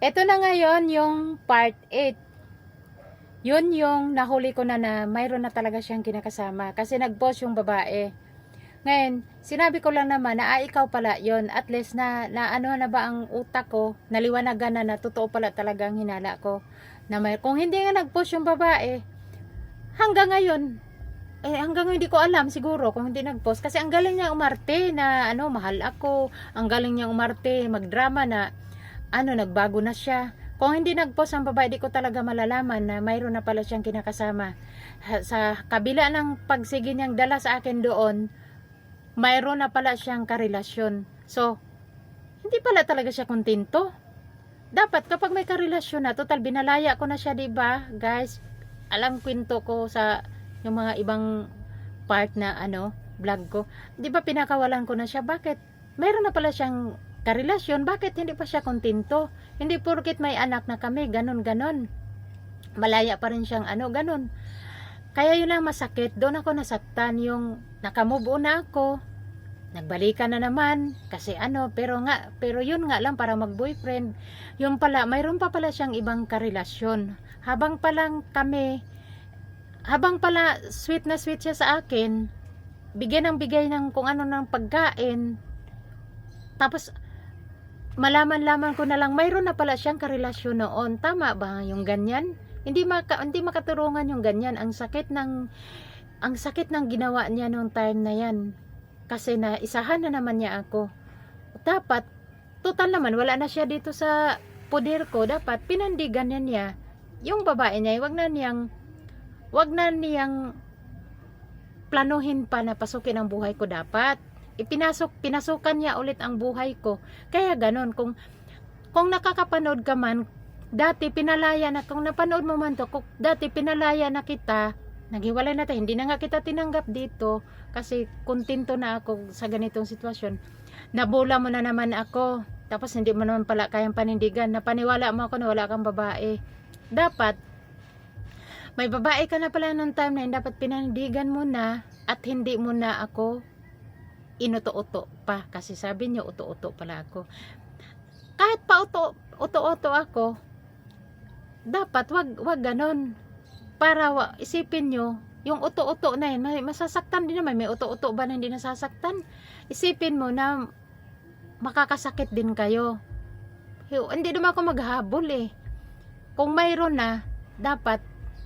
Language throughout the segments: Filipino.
Ito na ngayon yung part 8. Yun yung nahuli ko na na mayroon na talaga siyang kinakasama kasi nag-post yung babae. Ngayon, sinabi ko lang naman na ah, ikaw pala yon at least na, na ano na ba ang utak ko, naliwanagan na na totoo pala talaga ang hinala ko. Na may, kung hindi nga nag-post yung babae, hanggang ngayon, eh hanggang ngayon hindi ko alam siguro kung hindi nag-post kasi ang galing niya umarte na ano mahal ako ang galing niya umarte magdrama na ano nagbago na siya kung hindi nag-post ang babae di ko talaga malalaman na mayroon na pala siyang kinakasama sa kabila ng pagsige niyang dala sa akin doon mayroon na pala siyang karelasyon so hindi pala talaga siya kontento dapat kapag may karelasyon na total binalaya ko na siya di ba guys alam kwento ko sa yung mga ibang part na ano, vlog ko. 'Di ba pinakawalan ko na siya? Bakit? Mayroon na pala siyang karelasyon, bakit hindi pa siya kontento? Hindi porket may anak na kami, ganun ganon. Malaya pa rin siyang ano, ganun. Kaya yun ang masakit. Doon ako nasaktan yung nakamove on na ako. Nagbalikan na naman kasi ano, pero nga, pero yun nga lang para mag-boyfriend. Yung pala, mayroon pa pala siyang ibang karelasyon. Habang palang kami, habang pala sweet na sweet siya sa akin, bigyan ng bigay ng kung ano ng pagkain, tapos malaman lamang ko na lang mayroon na pala siyang karelasyon noon. Tama ba yung ganyan? Hindi maka, hindi makaturungan yung ganyan. Ang sakit ng ang sakit ng ginawa niya noong time na yan. Kasi na isahan na naman niya ako. Dapat total naman wala na siya dito sa poder ko. Dapat pinandigan niya niya yung babae niya. Wag na niyang wag na niyang planuhin pa na pasukin ang buhay ko dapat. Ipinasok, pinasukan niya ulit ang buhay ko. Kaya ganon, kung, kung nakakapanood ka man, dati pinalaya na, kung napanood mo man to, kung dati pinalaya na kita, naghiwalay na tayo, hindi na nga kita tinanggap dito, kasi kontento na ako sa ganitong sitwasyon. Nabula mo na naman ako, tapos hindi mo naman pala kayang panindigan, napaniwala mo ako na wala kang babae. Dapat, may babae ka na pala nung time na yun, dapat pinandigan mo na at hindi mo na ako inuto-uto pa. Kasi sabi niyo uto-uto pala ako. Kahit pa uto uto-uto ako dapat wag wag ganon. Para isipin nyo yung uto-uto na yun may masasaktan din naman. May uto-uto ba na hindi nasasaktan? Isipin mo na makakasakit din kayo. Yo, hindi naman ako maghabol eh. Kung mayroon na dapat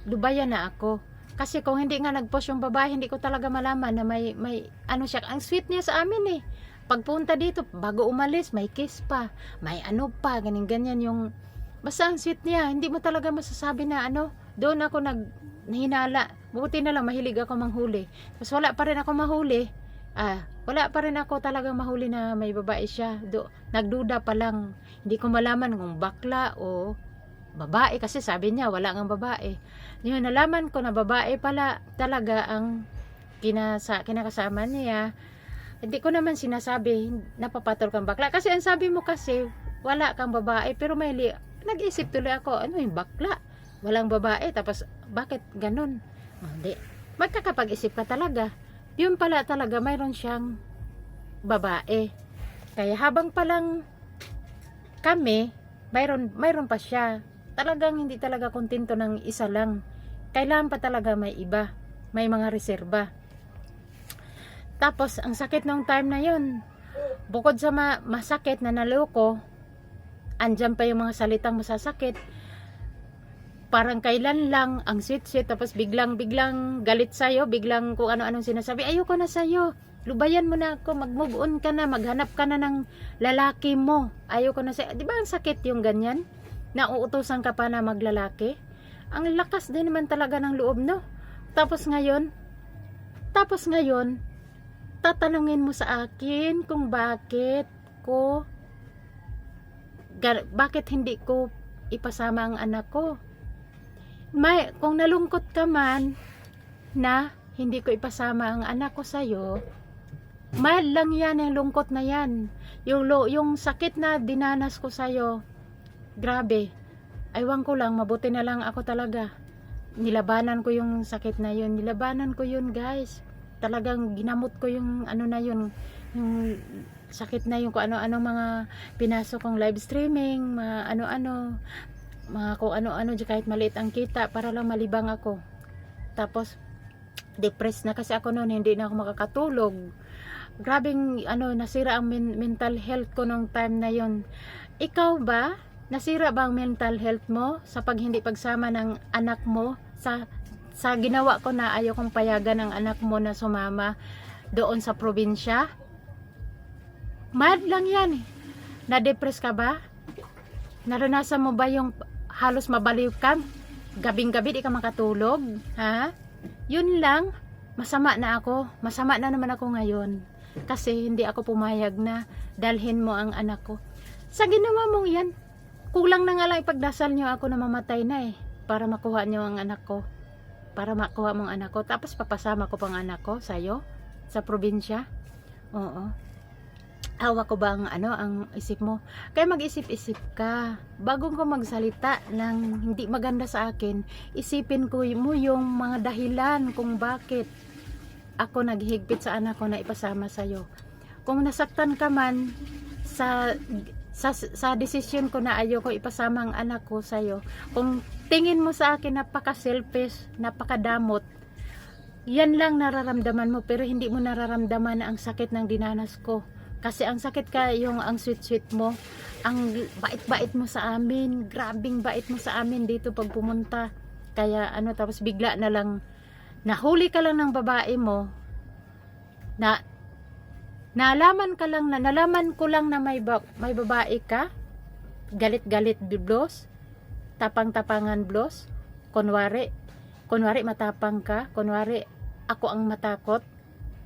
lubayan na ako kasi kung hindi nga nag-post yung babae, hindi ko talaga malaman na may, may, ano siya, ang sweet niya sa amin eh. Pagpunta dito, bago umalis, may kiss pa, may ano pa, ganyan ganyan yung, basta ang sweet niya, hindi mo talaga masasabi na ano, doon ako nag, nahinala, buti na lang, mahilig ako manghuli. Tapos wala pa rin ako mahuli, ah, wala pa rin ako talaga mahuli na may babae siya. Do, nagduda pa lang, hindi ko malaman kung bakla o babae kasi sabi niya wala ngang babae. Yun, nalaman ko na babae pala talaga ang kinasa, kinakasama niya. Hindi ko naman sinasabi napapatol kang bakla. Kasi ang sabi mo kasi wala kang babae pero may li- nag-isip tuloy ako ano yung bakla? Walang babae tapos bakit ganun? Oh, Hindi. Magkakapag-isip ka talaga. Yun pala talaga mayroon siyang babae. Kaya habang palang kami, mayroon, mayroon pa siya talagang hindi talaga kontento ng isa lang. Kailangan pa talaga may iba. May mga reserba. Tapos, ang sakit nung time na yun, bukod sa ma- masakit na naloko, andyan pa yung mga salitang masasakit. Parang kailan lang, ang sweet-sweet, tapos biglang-biglang galit sa'yo, biglang kung ano-anong sinasabi, ayoko na sa'yo, lubayan mo na ako, mag-move on ka na, maghanap ka na ng lalaki mo, ayoko na sa'yo. Di ba ang sakit yung ganyan? Nauutosan ka pa na maglalaki. Ang lakas din naman talaga ng loob, no? Tapos ngayon, tapos ngayon, tatanungin mo sa akin kung bakit ko, bakit hindi ko ipasama ang anak ko. May, kung nalungkot ka man na hindi ko ipasama ang anak ko sa'yo, mahal lang yan, yung lungkot na yan. Yung, yung sakit na dinanas ko sa'yo, grabe. Aywan ko lang, mabuti na lang ako talaga. Nilabanan ko yung sakit na yun. Nilabanan ko yun, guys. Talagang ginamot ko yung ano na yun. Yung sakit na yung kung ano-ano mga pinasok kong live streaming, mga ano-ano, mga kung ano-ano, kahit maliit ang kita para lang malibang ako. Tapos, depressed na kasi ako noon, hindi na ako makakatulog. Grabing, ano, nasira ang men- mental health ko nung time na yon. Ikaw ba, nasira ba ang mental health mo sa pag hindi pagsama ng anak mo sa sa ginawa ko na ayaw kong payagan ng anak mo na sumama doon sa probinsya? Mad lang yan. eh. Na-depress ka ba? Naranasan mo ba yung halos mabaliw ka? Gabing-gabi di ka makatulog? Ha? Yun lang. Masama na ako. Masama na naman ako ngayon. Kasi hindi ako pumayag na dalhin mo ang anak ko. Sa ginawa mong yan, kulang na nga lang ipagdasal niyo ako na mamatay na eh. Para makuha niyo ang anak ko. Para makuha mong anak ko. Tapos papasama ko pang anak ko sa'yo. Sa probinsya. Oo hawa ko ba ang ano ang isip mo kaya mag-isip-isip ka bago ko magsalita ng hindi maganda sa akin isipin ko mo yung mga dahilan kung bakit ako naghigpit sa anak ko na ipasama sa iyo kung nasaktan ka man sa sa, sa desisyon ko na ayoko ipasama ang anak ko sa iyo kung tingin mo sa akin napaka-selfish napakadamot yan lang nararamdaman mo pero hindi mo nararamdaman ang sakit ng dinanas ko kasi ang sakit ka yung ang sweet-sweet mo. Ang bait-bait mo sa amin. Grabing bait mo sa amin dito pag pumunta. Kaya ano tapos bigla na lang nahuli ka lang ng babae mo na nalaman ka lang na nalaman ko lang na may ba, may babae ka galit-galit blos tapang-tapangan blos kunwari kunwari matapang ka kunwari ako ang matakot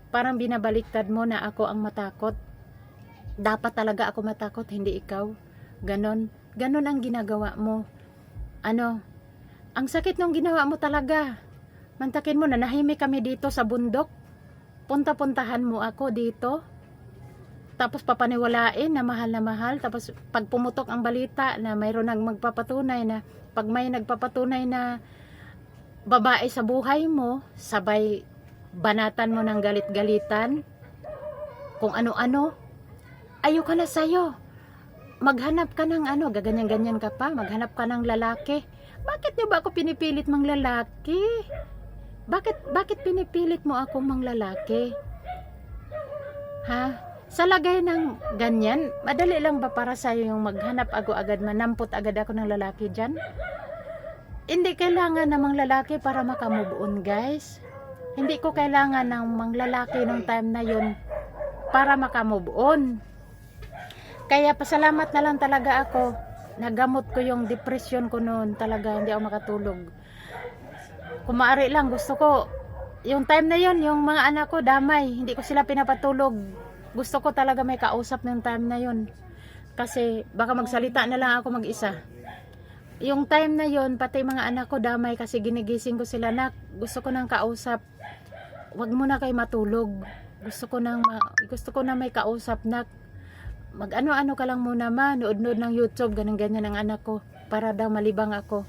parang binabaliktad mo na ako ang matakot dapat talaga ako matakot, hindi ikaw. Ganon. Ganon ang ginagawa mo. Ano? Ang sakit ng ginawa mo talaga. Mantakin mo na nahimik kami dito sa bundok. Punta-puntahan mo ako dito. Tapos papaniwalain na mahal na mahal. Tapos pag pumutok ang balita na mayroon nang magpapatunay na pag may nagpapatunay na babae sa buhay mo, sabay banatan mo ng galit-galitan. Kung ano-ano, ayoko na sa'yo. Maghanap ka ng ano, gaganyan-ganyan ka pa, maghanap ka ng lalaki. Bakit niyo ba ako pinipilit mang lalaki? Bakit, bakit pinipilit mo ako mang lalaki? Ha? Sa lagay ng ganyan, madali lang ba para sa'yo yung maghanap ako agad, manampot agad ako ng lalaki dyan? Hindi kailangan namang lalaki para makamove on, guys. Hindi ko kailangan ng mang lalaki nung time na yun para makamove on. Kaya pasalamat na lang talaga ako. Nagamot ko yung depression ko noon. Talaga hindi ako makatulog. Kung maaari lang gusto ko yung time na yon yung mga anak ko damay. Hindi ko sila pinapatulog. Gusto ko talaga may kausap ng time na yon Kasi baka magsalita na lang ako mag-isa. Yung time na yon pati mga anak ko damay kasi ginigising ko sila na gusto ko nang kausap. Wag mo na kayo matulog. Gusto ko nang gusto ko na may kausap na mag ano-ano ka lang muna ma, nood-nood ng YouTube, ganun-ganyan ang anak ko, para daw malibang ako.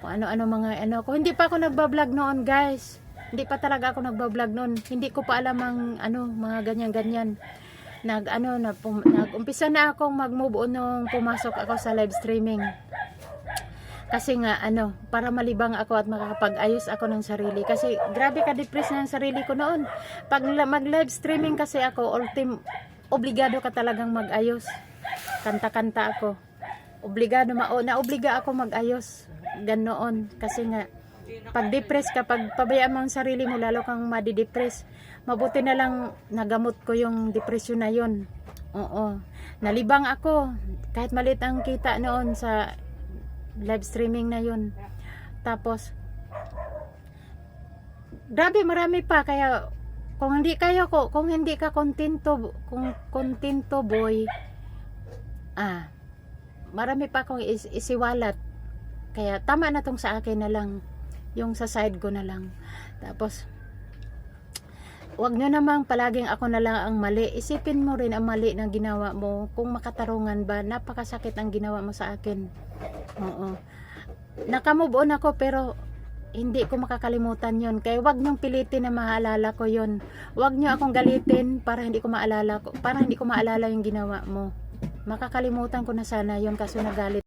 Kung ano-ano mga ano ko. Hindi pa ako nagba-vlog noon, guys. Hindi pa talaga ako nagba-vlog noon. Hindi ko pa alam ang ano, mga ganyan-ganyan. Nag ano na pum, nag-umpisa na akong mag-move on nung pumasok ako sa live streaming. Kasi nga ano, para malibang ako at makakapag-ayos ako ng sarili. Kasi grabe ka depress na ang sarili ko noon. Pag mag-live streaming kasi ako, ultim obligado ka talagang mag-ayos. Kanta-kanta ako. Obligado, mao na obliga ako mag-ayos. Ganoon. Kasi nga, pag depress ka, pag pabayaan mo ang sarili mo, lalo kang madidepress. Mabuti na lang nagamot ko yung depression na yon. Oo. Nalibang ako. Kahit maliit ang kita noon sa live streaming na yun. Tapos, grabe marami pa. Kaya, kung hindi kayo ko, kung hindi ka kontento, kung kontento boy, ah, marami pa akong is, isiwalat. Kaya tama na tong sa akin na lang, yung sa side ko na lang. Tapos, wag nyo namang palaging ako na lang ang mali. Isipin mo rin ang mali na ginawa mo. Kung makatarungan ba, napakasakit ang ginawa mo sa akin. Oo. Nakamove on ako pero hindi ko makakalimutan yon. Kaya wag niyong pilitin na maalala ko yon. Wag niyo akong galitin para hindi ko maalala ko, para hindi ko maalala yung ginawa mo. Makakalimutan ko na sana yon kaso nagalit